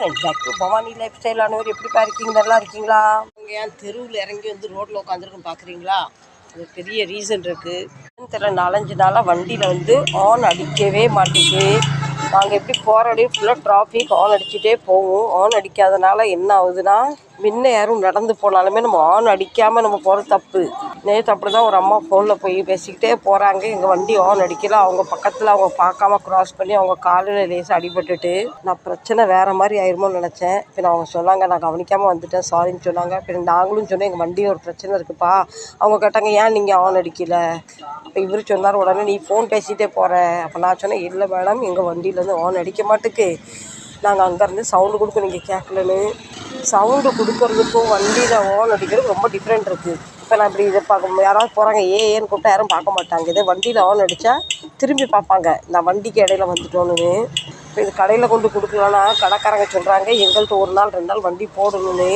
Jug Bhavani life ஸ்டைலானவர் எப்படிப்பா இருக்கீங்க? நல்லா இருக்கீங்களா? இங்கே ஏன் தெருவில் இறங்கி வந்து ரோட்டில் உட்காந்துருக்கும் பார்க்குறீங்களா அது பெரிய ரீசன் இருக்குது தெரியல நாலஞ்சு நாளாக வண்டியில் வந்து ஆன் அடிக்கவே மாட்டேங்குது. நாங்கள் எப்படி போகிற வழியும் ஃபுல்லாக டிராஃபிக் ஆன் அடிச்சுட்டே போவோம். ஆன் அடிக்காதனால என்ன ஆகுதுன்னா முன்ன யாரும் நடந்து போனாலுமே நம்ம ஆன் அடிக்காமல் நம்ம போகிறது தப்பு. நேற்று அப்படி தான் ஒரு அம்மா ஃபோனில் போய் பேசிக்கிட்டே போகிறாங்க எங்கள் வண்டி ஆன் அடிக்கல. அவங்க பக்கத்தில் அவங்க பார்க்காம க்ராஸ் பண்ணி அவங்க காலில் லேசாக அடிபட்டுட்டு நான் பிரச்சனை வேறு மாதிரி ஆயிருமோன்னு நினச்சேன். பின்ன அவங்க சொன்னாங்க நான் கவனிக்காமல் வந்துட்டேன். சாரின்னு சொன்னாங்க. பின்ன நாங்களும் சொன்னோம் எங்கள் வண்டி ஒரு பிரச்சனை இருக்குப்பா. அவங்க கேட்டாங்க ஏன் நீங்கள் ஆன் அடிக்கல? இப்போ இவர் சொன்னார் உடனே நீ ஃபோன் பேசிகிட்டே போகிற அப்போ நான் சொன்னேன் இல்லை மேடம் எங்கள் வண்டியிலேருந்து ஆன் அடிக்க மாட்டுக்கு. நாங்கள் அங்கேருந்து சவுண்டு கொடுக்க நீங்கள் கேட்கலன்னு சவுண்டு கொடுக்கறதுக்கும் வண்டியில் ஓன் அடிக்கிறது ரொம்ப டிஃப்ரெண்ட் இருக்குது இப்போ நான் இப்படி இதை பார்க்க யாராவது போகிறாங்க ஏ ஏன்னு கூப்பிட்டா யாரும் பார்க்க மாட்டாங்க. இதே வண்டியில் ஆன் அடித்தா திரும்பி பார்ப்பாங்க. நான் வண்டிக்கு இடையில வந்துட்டோன்னு இப்போ இது கடையில் கொண்டு கொடுக்கலன்னா கடைக்காரங்க சொல்கிறாங்க எங்கள்கிட்ட ஒரு நாள் ரெண்டு நாள் வண்டி போடணும்னு.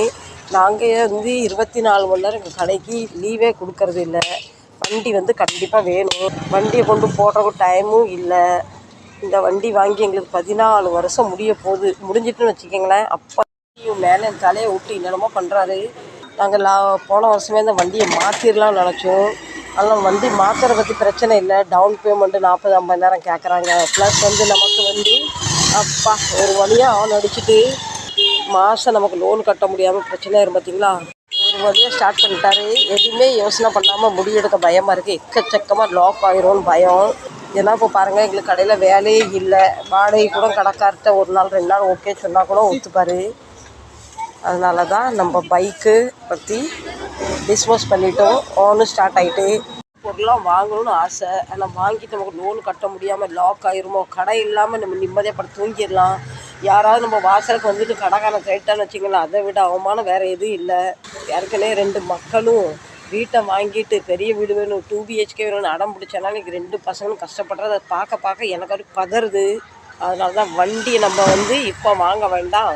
நாங்கள் வந்து இருபத்தி நாலு மணி நேரம் எங்கள் கடைக்கு லீவே கொடுக்கறது இல்லை. வண்டி வந்து கண்டிப்பாக வேணும். வண்டியை கொண்டு போடுறக்கு டைமும் இல்லை. இந்த வண்டி வாங்கி எங்களுக்கு பதினாலு வருஷம் முடிய போகுது. முடிஞ்சிட்டுன்னு வச்சுக்கோங்களேன். அப்போ மேலே தலையை விட்டு என்னென்னமோ பண்ணுறாரு நாங்கள் லா போன வருஷமே இந்த வண்டியை மாற்றிடலாம்னு நினச்சோம். ஆனால் வண்டி மாற்றுறத பற்றி பிரச்சனை இல்லை. டவுன் பேமெண்ட்டு நாற்பது ஐம்பதாயிரம் கேட்குறாங்க ப்ளஸ் வந்து நமக்கு வந்து அப்பா ஒரு வழியாக ஆன் அடிச்சுட்டு மாதம் நமக்கு லோன் கட்ட முடியாமல் பிரச்சனையாக ஆயிரும் பார்த்தீங்களா ஒரு வழியாக ஸ்டார்ட் பண்ணிட்டாரு. எதுவுமே யோசனை பண்ணாமல் முடிவெடுக்க பயமாக இருக்குது எக்கச்சக்கமாக லாக் ஆயிரும்னு பயம். ஏன்னா இப்போ பாருங்கள் எங்களுக்கு கடையில் வேலையே இல்லை. வாடகை கூட கடைக்கார்ட்ட ஒரு நாள் ரெண்டு நாள் ஓகே சொன்னால் கூட ஒத்துப்பார். அதனால தான் நம்ம பைக்கு பற்றி டிஸ்போஸ் பண்ணிட்டோம். ஓனும் ஸ்டார்ட் ஆகிட்டு பொருளாக வாங்கணும்னு ஆசை. ஆனால் வாங்கிட்டு நமக்கு லோன் கட்ட முடியாமல் லாக் ஆயிருமோ? கடை இல்லாமல் நம்ம நிம்மதியாக படம் தூங்கிடலாம். யாராவது நம்ம வாசலுக்கு வந்துட்டு கடைக்கான கேட்டான்னு வச்சுங்களேன் அதை விட அவமானம் வேறு எதுவும் இல்லை. ஏற்கனவே ரெண்டு மக்களும் வீட்டை வாங்கிட்டு பெரிய வீடு வேணும் டூ பிஹெச்கே வேணும்னு அடம் பிடிச்சனால எனக்கு ரெண்டு பசங்களும் கஷ்டப்படுறத பார்க்க பார்க்க எனக்கு ஒரு பதறுது. அதனால தான் வண்டியை நம்ம வந்து இப்போ வாங்க வேண்டாம்.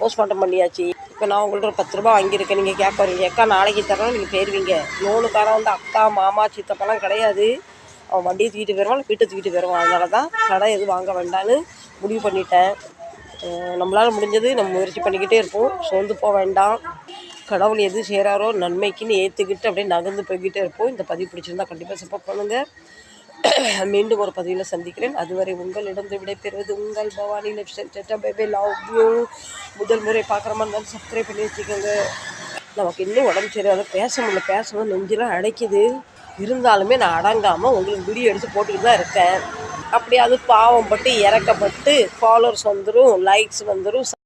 போஸ்ட்மார்ட்டம் பண்ணியாச்சு இப்போ நான் உங்கள்கிட்ட ஒரு பத்து ரூபா வாங்கியிருக்கேன். நீங்கள் கேட்க வரீங்க அக்கா நாளைக்கு தரோம் நீங்கள் போயிருவீங்க. லோனுக்காரன் வந்து அக்கா மாமா சித்தப்பெல்லாம் கிடையாது. அவன் வண்டியை தூக்கிட்டு போயிடுவான் வீட்டை தூக்கிட்டு போயிடுவான் அதனால தான் கடை எதுவும் வாங்க வேண்டாம்னு முடிவு பண்ணிட்டேன். நம்மளால் முடிஞ்சது நம்ம முயற்சி பண்ணிக்கிட்டே இருப்போம். சோர்ந்து போக வேண்டாம். கடவுள் எது செய்கிறாரோ நன்மைக்குன்னு ஏற்றுக்கிட்டு அப்படியே நகர்ந்து போய்கிட்டே இருப்போம். இந்த பதிவு பிடிச்சிருந்தா கண்டிப்பாக சப்போர்ட் பண்ணுங்கள் மீண்டும் ஒரு பதிவில் சந்திக்கிறேன். அதுவரை உங்களிடம் விடைபெறுவது உங்கள் பவானி லெஃப்ட் சட்டா பேபே லவ் யூ முதல் முறை பார்க்குற மாதிரி இருந்தாலும் சப்ஸ்கிரைப் பண்ணி வச்சுக்கோங்க. நமக்கு இன்னும் உடம்பு சரியாக பேச முடியல. பேசணும் நெஞ்செல்லாம் அடைக்குது. இருந்தாலுமே நான் அடங்காமல் உங்களுக்கு வீடியோ எடுத்து போட்டுக்கிட்டு தான் இருக்கேன். அப்படியாவது பாவம் பட்டு இறக்கப்பட்டு ஃபாலோவர்ஸ் வந்துடும் லைக்ஸ் வந்துடும்